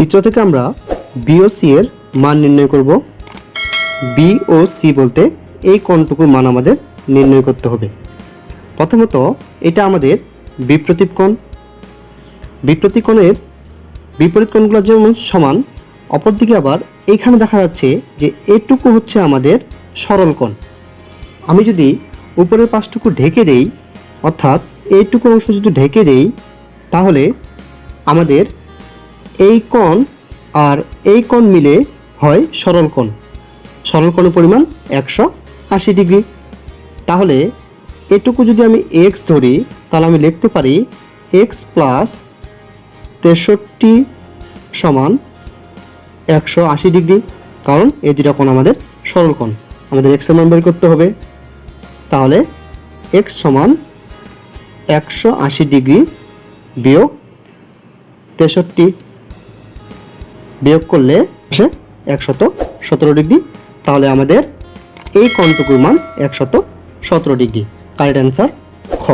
চিত্র থেকে আমরা বি ও সি এর মান নির্ণয় করব। বিওসি বলতে এই কোণটুকুর মান আমাদের নির্ণয় করতে হবে। প্রথমত, এটা আমাদের বিপ্রতীপ কোণ। বিপ্রতীপ কোণের বিপরীত কোণগুলো যেমন সমান, অপরদিকে আবার এইখানে দেখা যাচ্ছে যে এটুকু হচ্ছে আমাদের সরল কোণ। আমি যদি উপরের পাশটুকু ঢেকে দেই, অর্থাৎ এইটুকু অংশ যদি ঢেকে দেই, তাহলে আমাদের এই কোণ আর এই কোণ মিলে হয় সরল কোণ। সরল কোণের পরিমাণ একশো আশি ডিগ্রি। তাহলে এটুকু যদি আমি এক্স ধরি, তাহলে আমি লিখতে পারি এক্স প্লাস তেষট্টি সমান একশো আশি ডিগ্রি। কারণ এই দুটা কোণ আমাদের সরল কোণ। আমাদের এক্সের মান বের করতে হবে। তাহলে এক্স সমান একশো আশি ডিগ্রি বিয়োগ তেষট্টি। বিয়োগ করলে আসে একশত সতেরো ডিগ্রি। তাহলে আমাদের এই কোণটুকুর মান একশত সতেরো ডিগ্রি। কারেক্ট অ্যান্সার খ।